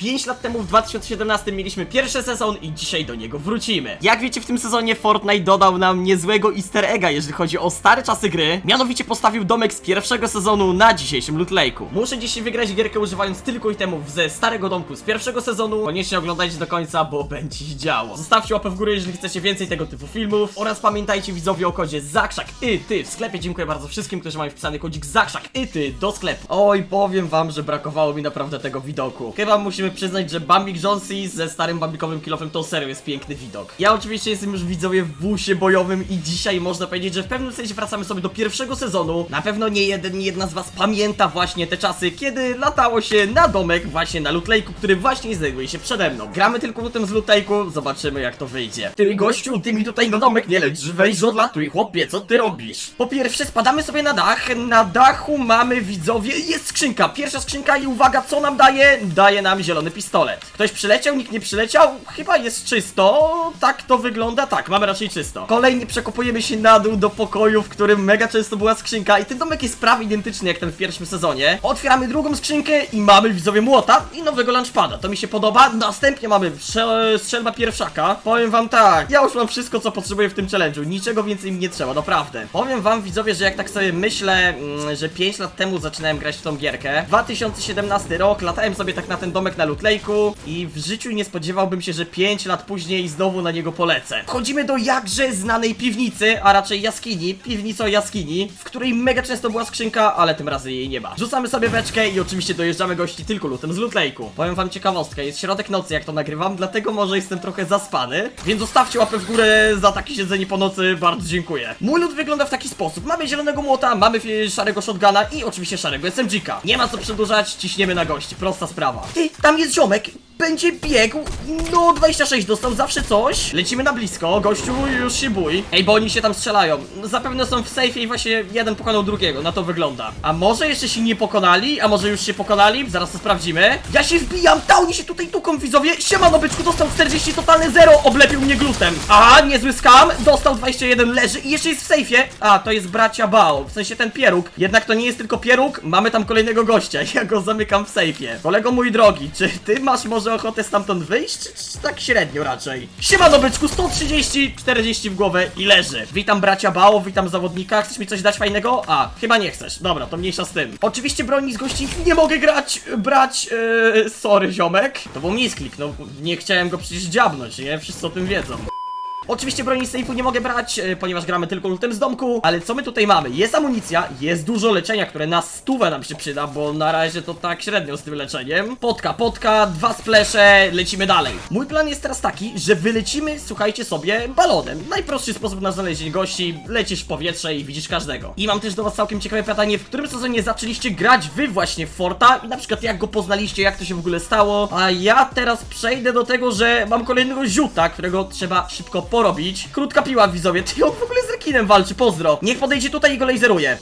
5 lat temu w 2017 mieliśmy pierwszy sezon i dzisiaj do niego wrócimy. Jak wiecie w tym sezonie Fortnite dodał nam niezłego easter egga jeżeli chodzi o stare czasy gry, mianowicie postawił domek z pierwszego sezonu na dzisiejszym Loot Lake'u. Muszę dzisiaj wygrać gierkę używając tylko itemów ze starego domku z pierwszego sezonu, koniecznie oglądajcie do końca, bo będzie się działo. Zostawcie łapę w górę jeżeli chcecie więcej tego typu filmów oraz pamiętajcie widzowie o kodzie ZAKRZAK i ty w sklepie. Dziękuję bardzo wszystkim, którzy mają wpisany kodzik ZAKRZAK i ty do sklepu. Oj, powiem wam, że brakowało mi naprawdę tego widoku. Chyba musimy przyznać, że Bambik Jonesy ze starym bambikowym kilofem to serio jest piękny widok. Ja oczywiście jestem już widzowie w busie bojowym i dzisiaj można powiedzieć, że w pewnym sensie wracamy sobie do pierwszego sezonu. Na pewno nie jeden, nie jedna z was pamięta właśnie te czasy, kiedy latało się na domek właśnie na Lake'u, który właśnie znajduje się przede mną. Gramy tylko lutem z Lake'u, zobaczymy jak to wyjdzie. Ty gościu, ty mi tutaj na domek nie leć, weź odlatuj chłopie, co ty robisz? Po pierwsze spadamy sobie na dach, na dachu mamy widzowie, jest skrzynka, pierwsza skrzynka i uwaga co nam daje? Daje nam zielony pistolet. Ktoś przyleciał, nikt nie przyleciał? Chyba jest czysto, tak to wygląda, tak, mamy raczej czysto. Kolejnie przekopujemy się na dół do pokoju, w którym mega często była skrzynka i ten domek jest prawie identyczny jak ten w pierwszym sezonie. Otwieramy drugą skrzynkę i mamy widzowie młota i nowego lunchpada, to mi się podoba. Następnie mamy strzelba pierwszaka. Powiem wam tak, ja już mam wszystko co potrzebuję w tym challenge'u, niczego więcej mi nie trzeba, naprawdę. Powiem wam widzowie, że jak tak sobie myślę, mm, że 5 lat temu zaczynałem grać w tą gierkę, 2017 rok, latałem sobie tak na ten domek na Loot Lake'u i w życiu nie spodziewałbym się, że 5 lat później znowu na niego polecę. Wchodzimy do jakże znanej piwnicy, a raczej jaskini, piwnicy o jaskini, w której mega często była skrzynka, ale tym razem jej nie ma. Rzucamy sobie beczkę i oczywiście dojeżdżamy gości tylko lutem z Loot Lake'u. Powiem wam ciekawostkę, jest środek nocy jak to nagrywam, dlatego może jestem trochę zaspany, więc zostawcie łapę w górę za takie siedzenie po nocy, bardzo dziękuję. Mój lód wygląda w taki sposób, mamy zielonego młota, mamy fi- szarego shotguna i oczywiście szarego SMG-ka. Nie ma co przedłużać, ciśniemy na gości, prosta sprawa. Ty, tam jest ziomek, będzie biegł, no 26 dostał zawsze coś. Lecimy na blisko, gościu już się bój. Ej, bo oni się tam strzelają. Zapewne są w sejfie i właśnie jeden pokonał drugiego, na to wygląda. A może jeszcze się nie pokonali, a może już się pokonali? Zaraz to sprawdzimy. Ja się wbijam, ta oni się tutaj tuką widzowie. Siemano byczku, dostał 40, totalne zero, oblepił mnie glutem. A, niezły skam, dostał 21, leży i jeszcze jest w sejfie. A, to jest bracia Bao, w sensie ten pieróg. Jednak to nie jest tylko pieróg, mamy tam kolejnego gościa, ja go zamykam w sejfie. Kolego mój drogi, czy ty masz może ochotę stamtąd wyjść, czy, czy tak średnio raczej? Siemano byczku, 130, 40 w głowę i leży. Witam bracia Bao, witam zawodnika, chcesz mi coś dać fajnego? A, chyba nie chcesz, dobra, to mniejsza z tym. Oczywiście broni z gości nie mogę grać, brać, yy, sorry ziomek. To był misklik, no nie chciałem go przecież dziabnąć, nie? Wszyscy o tym wiedzą. Oczywiście broni z sejfu nie mogę brać, e, ponieważ gramy tylko lutem z domku, ale co my tutaj mamy? Jest amunicja, jest dużo leczenia, które na stówę nam się przyda, bo na razie to tak średnio z tym leczeniem. Potka, potka, dwa splesze, lecimy dalej. Mój plan jest teraz taki, że wylecimy, słuchajcie sobie, balonem. Najprostszy sposób na znalezienie gości, lecisz w powietrze i widzisz każdego. I mam też do was całkiem ciekawe pytanie, w którym sezonie zaczęliście grać wy właśnie w Forta i na przykład jak go poznaliście, jak to się w ogóle stało. A ja teraz przejdę do tego, że mam kolejnego ziuta, którego trzeba szybko porobić. Krótka piła widzowie, ty on w ogóle z rekinem walczy, pozdro. Niech podejdzie tutaj i go laseruje.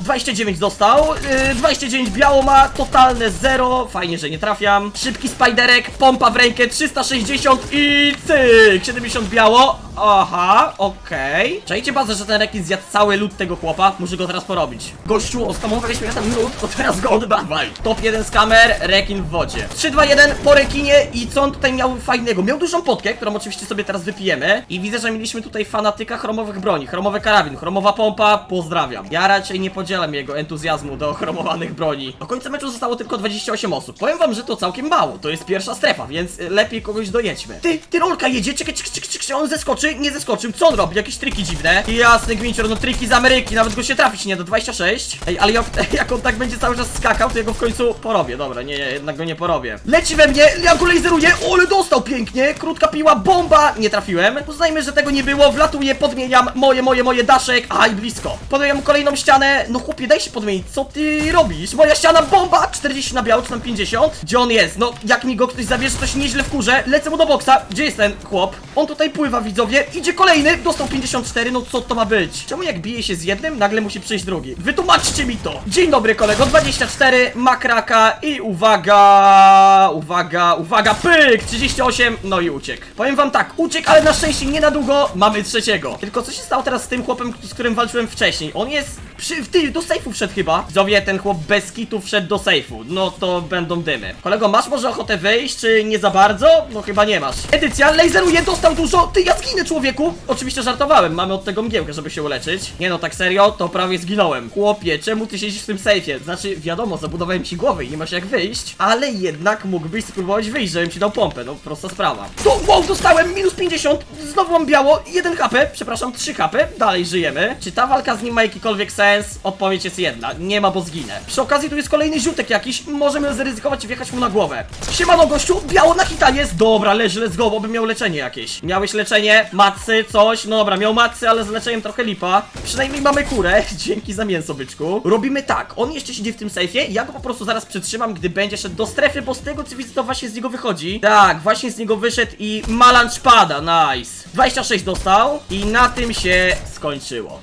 29 dostał, yy, 29 biało ma, totalne zero, fajnie, że nie trafiam. Szybki spiderek, pompa w rękę, 360 i cyk, 70 biało, aha, okej. Czajcie bazę, że ten rekin zjadł cały lód tego chłopa, muszę go teraz porobić. Gościu, oskamowałeś mnie ten lód, to teraz go oddawaj. Top 1 z kamer, rekin w wodzie. 3, 2, 1, po rekinie i co on tutaj miał fajnego? Miał dużą potkę, którą oczywiście sobie teraz wypijemy i widzę, że mieliśmy tutaj fanatyka chromowych broni, chromowy karabin, chromowa pompa, pozdrawiam. Ja raczej nie podzielam jego entuzjazmu do chromowanych broni. Do końca meczu zostało tylko 28 osób. Powiem wam, że to całkiem mało, to jest pierwsza strefa, więc y, lepiej kogoś dojedźmy. Ty, ty rolka jedzie, czekaj, czekaj, czekaj, czekaj, on zeskoczy, nie zeskoczył, co on robi? Jakieś triki dziwne. Jasny gwincior, no triki z Ameryki, nawet go się trafić nie do 26. Ej, ale jak, jak on tak będzie cały czas skakał, to ja go w końcu porobię. Dobra, nie, nie, jednak go nie porobię. Leci we mnie, ja go laseruję, ole dostał pięknie, krótka piła, bomba, nie trafiłem. Uznajmy, że tego nie było, wlatuję, podmieniam, moje, moje, moje daszek, aj, blisko. Podmieniam kolejną ścianę, no chłopie, daj się podmienić, co ty robisz? Moja ściana, bomba, 40 na biało, czy tam 50? Gdzie on jest? No, jak mi go ktoś zabierze, to się nieźle wkurze, lecę mu do boksa, gdzie jest ten chłop? On tutaj pływa, widzowie, idzie kolejny, dostał 54, no co to ma być? Czemu jak bije się z jednym, nagle musi przyjść drugi? Wytłumaczcie mi to! Dzień dobry kolego, 24, makraka i uwaga, uwaga, uwaga, pyk, 38, no i uciekł. Powiem wam tak, uciekł, ale na szczęście nie na długo, mamy trzeciego. Tylko co się stało teraz z tym chłopem, z którym walczyłem wcześniej? On jest Przy, ty, do sejfu wszedł chyba. Widzowie, ten chłop bez kitu wszedł do sejfu. No to będą dymy. Kolego, masz może ochotę wyjść, czy nie za bardzo? No chyba nie masz. Edycja, laseruje, dostał dużo. Ty, ja zginę, człowieku. Oczywiście żartowałem, mamy od tego mgiełkę, żeby się uleczyć. Nie no, tak serio, to prawie zginąłem. Chłopie, czemu ty siedzisz w tym sejfie? Znaczy, wiadomo, zabudowałem ci głowę i nie masz jak wyjść, ale jednak mógłbyś spróbować wyjść, żebym ci dał pompę. No, prosta sprawa. To, wow, dostałem minus 50. Znowu mam biało. 1 HP, przepraszam, 3 HP. Dalej żyjemy. Czy ta walka z nim ma jakikolwiek sens? Odpowiedź jest jedna. Nie ma, bo zginę. Przy okazji tu jest kolejny ziutek jakiś. Możemy zaryzykować i wjechać mu na głowę. Siemano, gościu. Biało na hita jest. Dobra, leży, let's go, bo bym miał leczenie jakieś. Miałeś leczenie, macy, coś. No dobra, miał macy, ale z leczeniem trochę lipa. Przynajmniej mamy kurę. Dzięki za mięso, byczku. Robimy tak. On jeszcze siedzi w tym sejfie. Ja go po prostu zaraz przytrzymam, gdy będzie szedł do strefy, bo z tego co widzę, to właśnie z niego wychodzi. Tak, właśnie z niego wyszedł i Malanch pada. Nice. 26 dostał i na tym się skończyło.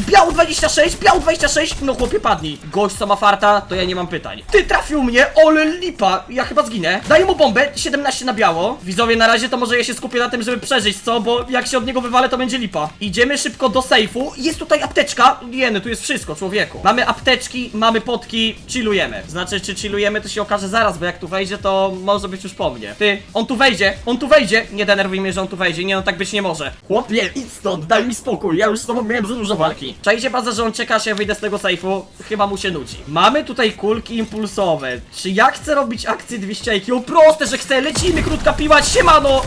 Biał 26, biał 26, no chłopie padnij. Gość co ma farta, to ja nie mam pytań. Ty trafił mnie, ole lipa, ja chyba zginę. Daję mu bombę, 17 na biało. Widzowie, na razie to może ja się skupię na tym, żeby przeżyć, co? Bo jak się od niego wywalę, to będzie lipa. Idziemy szybko do sejfu. Jest tutaj apteczka. Jeny, tu jest wszystko, człowieku. Mamy apteczki, mamy potki, chillujemy. Znaczy, czy chillujemy, to się okaże zaraz, bo jak tu wejdzie, to może być już po mnie. Ty, on tu wejdzie, on tu wejdzie. Nie denerwuj mnie, że on tu wejdzie. Nie, no tak być nie może. Chłopie, idź stąd, daj mi spokój. Ja już z tobą miałem za dużo walki. Czajcie bazę, że on czeka, aż ja wyjdę z tego sejfu? Chyba mu się nudzi. Mamy tutaj kulki impulsowe. Czy ja chcę robić akcję 200 IQ? Proste, że chcę. Lecimy, krótka piła, siemano!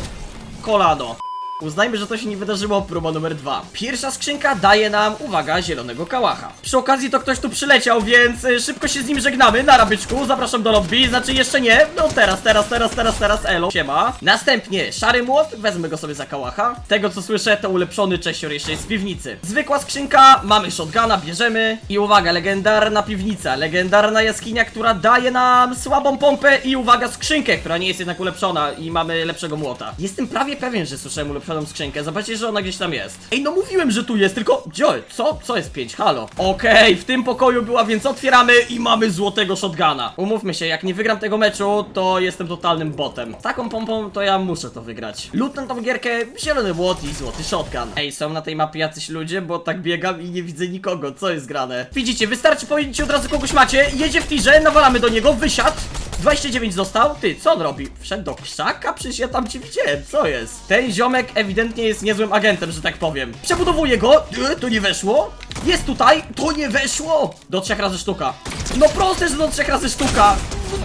Kolano. Uznajmy, że to się nie wydarzyło, próba numer dwa. Pierwsza skrzynka daje nam, uwaga, zielonego kałacha. Przy okazji to ktoś tu przyleciał, więc y, szybko się z nim żegnamy. Na rabyczku, zapraszam do lobby, znaczy jeszcze nie. No teraz, teraz, teraz, teraz, teraz, elo, siema. Następnie szary młot, wezmę go sobie za kałacha. Tego co słyszę, to ulepszony cześcior jeszcze jest z piwnicy. Zwykła skrzynka, mamy shotguna, bierzemy. I uwaga, legendarna piwnica, legendarna jaskinia, która daje nam słabą pompę i uwaga, skrzynkę, która nie jest jednak ulepszona i mamy lepszego młota. Jestem prawie pewien, że słyszałem skrzynkę, zobaczcie, że ona gdzieś tam jest. Ej, no mówiłem, że tu jest, tylko gdzie? Co? Co jest 5? Halo. Okej, w tym pokoju była, więc otwieramy i mamy złotego shotguna. Umówmy się, jak nie wygram tego meczu, to jestem totalnym botem. Z taką pompą to ja muszę to wygrać. Loot na tą gierkę, zielony młot i złoty shotgun. Ej, są na tej mapie jacyś ludzie, bo tak biegam i nie widzę nikogo. Co jest grane? Widzicie, wystarczy powiedzieć od razu kogoś macie, jedzie w tirze, nawalamy do niego, wysiadł. 29 został? Ty, co on robi? Wszedł do krzaka? Przecież ja tam cię widziałem, co jest? Ten ziomek ewidentnie jest niezłym agentem, że tak powiem. Przebudowuję go. E, to nie weszło. Jest tutaj. To nie weszło. Do trzech razy sztuka. No proste, że do trzech razy sztuka.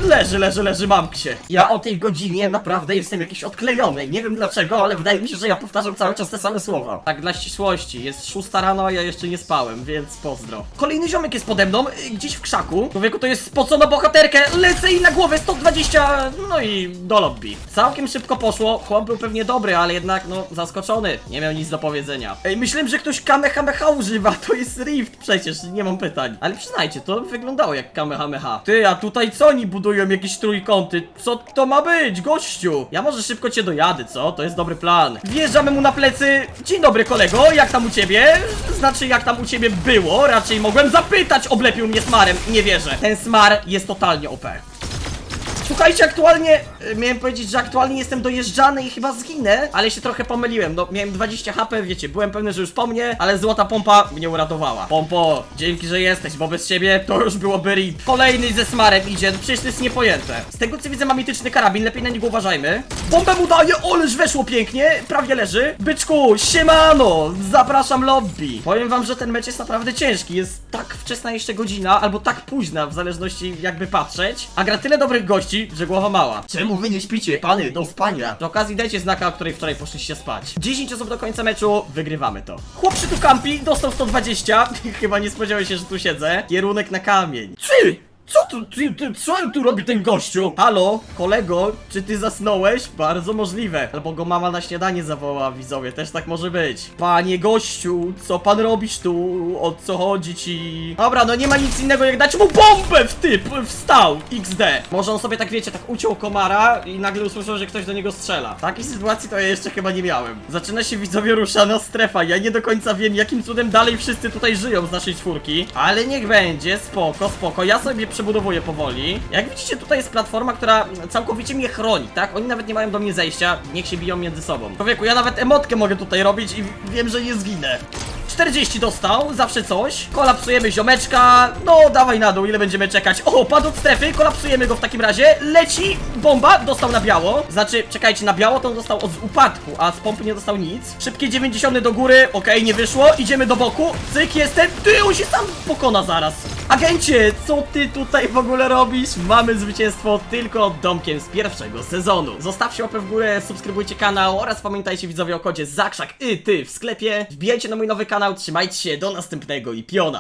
Leży, leży, leży, mam się. Ja o tej godzinie naprawdę jestem jakiś odklejony. Nie wiem dlaczego, ale wydaje mi się, że ja powtarzam cały czas te same słowa. Tak, dla ścisłości. Jest szósta rano, a ja jeszcze nie spałem, więc pozdro. Kolejny ziomek jest pode mną, y, gdzieś w krzaku. Człowieku, to jest spocona bohaterkę. Lecę i na głowę 120, no i do lobby. Całkiem szybko poszło. Chłop był pewnie dobry, ale jednak, no, zaskoczony. Nie miał nic do powiedzenia. Ej, myślałem, że ktoś Kamehameha używa. To jest Rift przecież, nie mam pytań. Ale przyznajcie, to wyglądało jak Kamehameha. Ty, a tutaj co oni budują jakieś trójkąty? Co to ma być, gościu? Ja może szybko cię dojadę, co? To jest dobry plan. Wjeżdżamy mu na plecy. Dzień dobry, kolego, jak tam u ciebie? Znaczy, jak tam u ciebie było? Raczej mogłem zapytać, oblepił mnie smarem. Nie wierzę. Ten smar jest totalnie OP. Słuchajcie, aktualnie e, miałem powiedzieć, że aktualnie jestem dojeżdżany i chyba zginę, ale się trochę pomyliłem. No, miałem 20 HP, wiecie, byłem pewny, że już po mnie, ale złota pompa mnie uratowała. Pompo, dzięki, że jesteś, bo bez ciebie to już byłoby rip. Kolejny ze smarem idzie, no przecież to jest niepojęte. Z tego co widzę, ma mityczny karabin, lepiej na niego uważajmy. Bombę mu daje, oleż weszło pięknie, prawie leży. Byczku, siemano, zapraszam lobby. Powiem wam, że ten mecz jest naprawdę ciężki, jest tak wczesna jeszcze godzina, albo tak późna, w zależności jakby patrzeć, a gra tyle dobrych gości, że głowa mała. Czemu wy nie śpicie, pany, do spania? Przy okazji dajcie znaka, o której wczoraj poszliście spać. 10 osób do końca meczu, wygrywamy to. Chłop przy tu kampi, dostał 120. Chyba nie spodziewałeś się, że tu siedzę. Kierunek na kamień. Ty! Co tu, ty, ty, co tu robi ten gościu? Halo, kolego, czy ty zasnąłeś? Bardzo możliwe. Albo go mama na śniadanie zawołała widzowie, też tak może być. Panie gościu, co pan robisz tu? O co chodzi ci? Dobra, no nie ma nic innego jak dać mu bombę w typ! Wstał! XD. Może on sobie tak wiecie, tak uciął komara i nagle usłyszał, że ktoś do niego strzela. Takiej sytuacji to ja jeszcze chyba nie miałem. Zaczyna się widzowie ruszana strefa. Ja nie do końca wiem, jakim cudem dalej wszyscy tutaj żyją z naszej czwórki. Ale niech będzie, spoko, spoko. Ja sobie przebudowuję powoli. Jak widzicie, tutaj jest platforma, która całkowicie mnie chroni, tak? Oni nawet nie mają do mnie zejścia, niech się biją między sobą. Człowieku, ja nawet emotkę mogę tutaj robić i wiem, że nie zginę. 40 dostał, zawsze coś. Kolapsujemy ziomeczka. No, dawaj na dół, ile będziemy czekać? O, padł od strefy, kolapsujemy go w takim razie. Leci, bomba, dostał na biało. Znaczy, czekajcie, na biało to on dostał od upadku, a z pompy nie dostał nic. Szybkie 90 do góry, okej, nie wyszło. Idziemy do boku. Cyk, jestem. Ty, on się sam pokona zaraz. Agencie, co ty tutaj w ogóle robisz? Mamy zwycięstwo tylko domkiem z pierwszego sezonu. Zostawcie łapę w górę, subskrybujcie kanał oraz pamiętajcie widzowie o kodzie ZAKRZAK i ty w sklepie. Wbijajcie na mój nowy kanał, trzymajcie się, do następnego i piona.